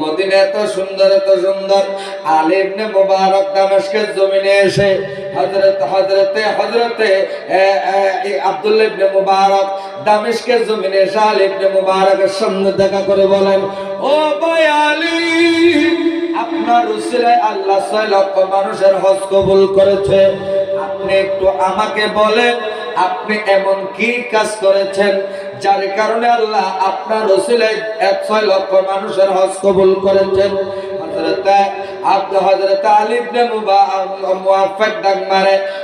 Medina এত সুন্দর এত সুন্দর। আলী ইবনে মুবারক দামেশকের জমিনে এসে হযরত, হযরতে হযরতে আব্দুল্লাহ ইবনে মুবারক দামেশকের জমিনে এসে আলী ইবনে মুবারকের সামনে দেখা করে বলেন, ও ভাই আলী, আপনার উসিলায় আল্লাহ ছয় লক্ষ মানুষের হজ কবুল করেছে। আপনি একটু আমাকে বলেন আপনি এমন কি কাজ করেছেন? যার কারণে আল্লাহ আপনার রসিলায় এক ছয় লক্ষ মানুষের হজ কবুল করেছেন।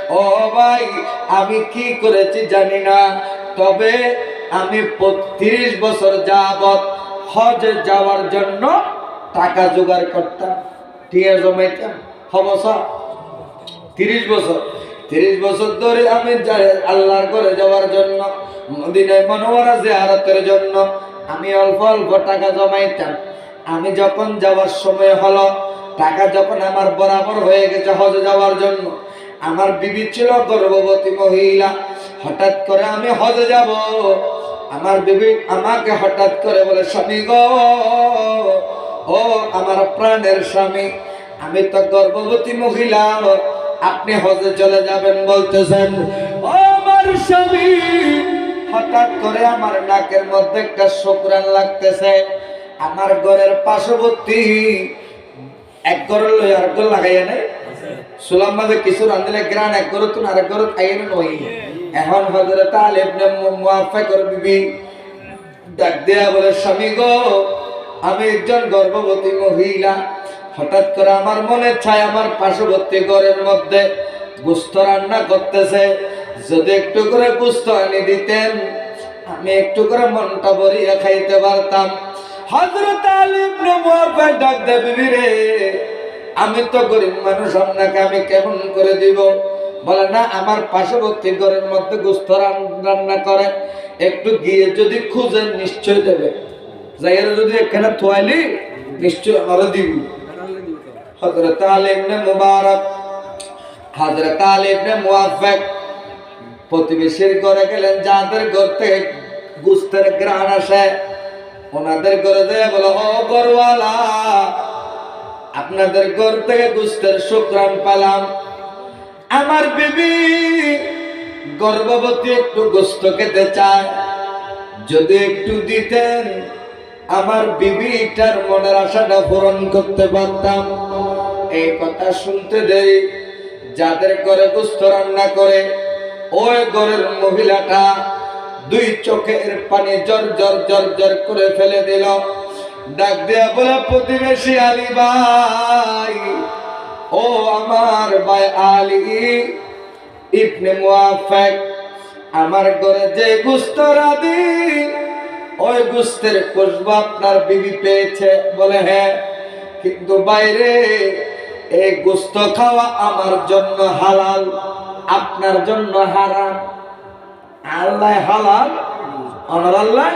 ও আমি কি করেছি জানি না। তবে আমি 35 বছর যাবত হজে যাওয়ার জন্য টাকা জোগাড় করতাম। টিয়া জমাইতাম। হবসা তিরিশ বছর। তিরিশ বছর ধরে আমি আল্লাহর ঘরে যাওয়ার জন্য, মদিনায় মনোয়ারা জিয়ারতের জন্য, আমি অল্প অল্প টাকা জমাইতাম। আমি যখন যাওয়ার সময় হলো, টাকা যখন আমার বরাবর হয়ে গেছে হজে যাওয়ার জন্য, আমার বিবি ছিল গর্ভবতী মহিলা, হঠাৎ করে আমি হজে যাব। আমার বিবি আমাকে হঠাৎ করে বলে, স্বামী গো, ও আমার প্রাণের স্বামী, আমি তো গর্ভবতী মহিলা আপনি হজে চলে যাবেন বলতেছেন, ও আমার স্বামী, হঠাৎ করে আমার নাকের মধ্যে একটা শুক্রান লাগতেছে। আমার ঘরের পার্শ্ববর্তী এক ঘর লই আর ঘর লাগাইয়া নাই। সুলাম মাঝে কিছু রাঁধলে গ্রান, এক ঘর তুন, আরেক ঘর খাইয়ে নই এখন হজরত আলিবনে মুআফাকর বিবি ডাক দেয়া বলে, স্বামী গো, আমি একজন গর্ভবতী মহিলা হঠাৎ করে আমার মনে চায় আমার পার্শ্ববর্তী ঘরের মধ্যে গুস্ত রান্না করতেছে। যদি একটু করে গুস্ত আনি দিতেন, আমি একটু করে মনটা ভরিয়ে খাইতে পারতাম। হজরত আলিম রে, আমি তো গরিব মানুষ, আপনাকে আমি কেমন করে দিব? বলে, না, আমার পার্শ্ববর্তী ঘরের মধ্যে গুস্ত রান্না করে। একটু গিয়ে যদি খুঁজেন নিশ্চয় দেবে। যাইয়ের যদি এখানে থোয়াইলি, নিশ্চয় আমারও দিব। হজরত আলিম মুবারক হজরত আলিম মুআফাক প্রতিবেশীর ঘরে গেলেন, যাদের ঘর থেকে গুস্তের গ্রাণ আসে, ওনাদের ঘরে দেয় বলো, ও গরওয়ালা আপনাদের ঘর থেকে গুস্তের শুক্রান পেলাম। আমার বিবি গর্ভবতী একটু গোস্ত খেতে চায়। যদি একটু দিতেন, আমার বিবিটার মনের আশাটা পূরণ করতে পারতাম। এই কথা শুনতে দেই, যাদের ঘরে গুস্ত রান্না করে, ওই ঘরের মহিলাটা দুই চোখের পানি জর জর জর জর করে ফেলে দিল। ডাক দেয়া বলে, প্রতিবেশী আলী ভাই, ও আমার ভাই আলী ইবনে মুআফাক, আমার ঘরে যে গুস্ত রাদি ওই গুস্তের খুশবু আপনার বিবি পেয়েছে। বলে হ্যাঁ কিন্তু বাইরে এই গুস্ত খাওয়া আমার জন্য হালাল, আপনার জন্য হারাম। আল্লাহ হালাল অনর আল্লাহ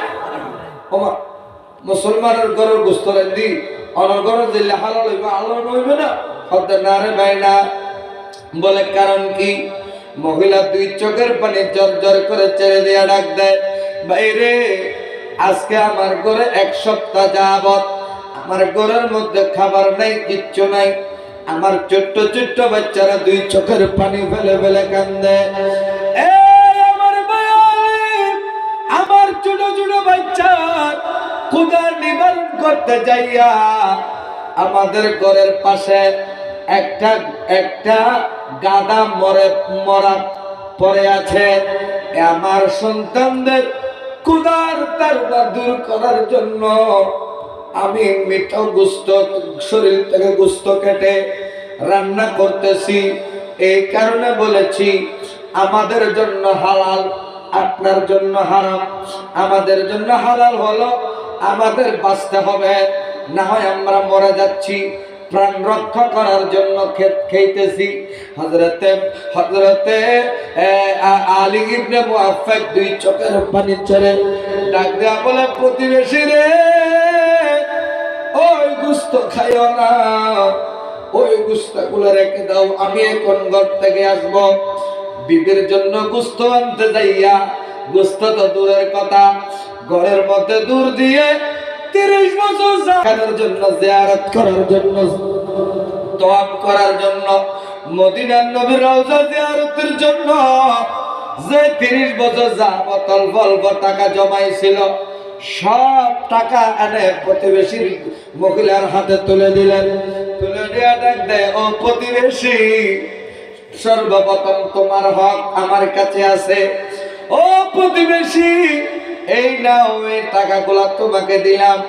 মুসলমানের ঘরের গুস্ত দি অনর ঘরে দিলে হালাল হইবে, আল্লাহ নইবে না। হতে না রে ভাই না বলে কারণ কি? মহিলা দুই চোখের পানি জর জর করে ছেড়ে দিয়া ডাক দেয় বাইরে আজকে আমার ঘরে এক সপ্তাহ যাবত আমার ঘরের মধ্যে খাবার নাই, কিচ্ছু নাই। আমার ছোট্ট ছোট্ট বাচ্চারা দুই চোখের পানি ফেলে ফেলে কান্দে। আমার ছোট ছোট বাচ্চা ক্ষুদা নিবারণ করতে যাইয়া আমাদের ঘরের পাশে একটা একটা গাদা মরে, মরা পড়ে আছে। আমার সন্তানদের ক্ষুদার তারটা দূর করার জন্য আমি মিঠা গুস্ত, শরীর থেকে গুস্ত কেটে রান্না করতেছি। এই কারণে বলেছি, আমাদের জন্য হালাল, আপনার জন্য হারাম। আমাদের জন্য হালাল হলো আমাদের বাঁচতে হবে, না হয় আমরা মরে যাচ্ছি। প্রাণ রক্ষা করার জন্য ক্ষেত খেইতেছি। হজরতে হজরতে আলী ইবনে মুআফফাক দুই চোখের পানি ছেড়ে ডাক দেয়া বলে, প্রতিবেশী রে! গুস্ত খাইও না। ওই গুস্তাগুলো রেখে দাও, আমি এখন ঘর থেকে আসব। বিবির জন্য গুস্ত আনতে যাইয়া, গুস্ত তো দূরের কথা, ঘরের মধ্যে দূর দিয়ে তিরিশ বছর জাগানোর জন্য, জিয়ারত করার জন্য, তওয়াব করার জন্য, মদিনার নবীর রওজা জিয়ারতের জন্য যে তিরিশ বছর যাবত অল্প অল্প টাকা জমাইছিল সব টাকা এনে প্রতিবেশীর মহিলার হাতে তুলে দিলেন। তুলে দেওয়া ডাক ও প্রতিবেশী, সর্বপ্রথম তোমার হক আমার কাছে আছে। ও প্রতিবেশী, এই নাও এই টাকাগুলা তোমাকে দিলাম।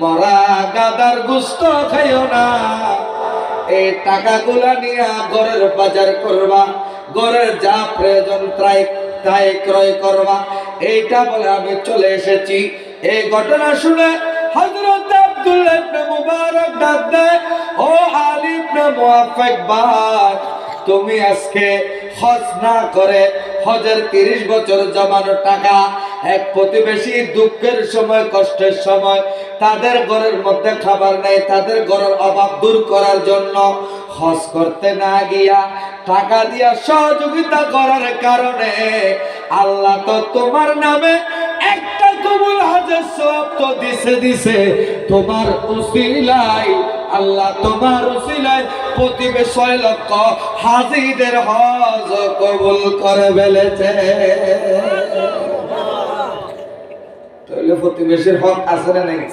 মরা গাদার গুস্ত খাইও না। এই টাকাগুলা নিয়ে ঘরের বাজার করবা, ঘরের যা প্রয়োজন তাই ক্রয় করবা। এইটা বলে আমি চলে এসেছি। এই ঘটনা শুনে হযরত মুবারক ডাক দেয়, ও আলী তুমি আজকে হজ না করে হজের তিরিশ বছর জমানো টাকা এক প্রতিবেশী দুঃখের সময়, কষ্টের সময়, তাদের ঘরের মধ্যে খাবার নেই, তাদের ঘরের অভাব দূর করার জন্য হজ করতে না গিয়া টাকা দিয়া সহযোগিতা করার কারণে আল্লাহ তো তোমার নামে সব তো দিছে দিছে। তোমার উসিলাই আল্লাহ তোমার উসিলায় প্রতিবে ছয় লক্ষ হাজিদের হজ কবুল করে ফেলেছে। তাহলে প্রতিবেশীর হক আছে না নাকি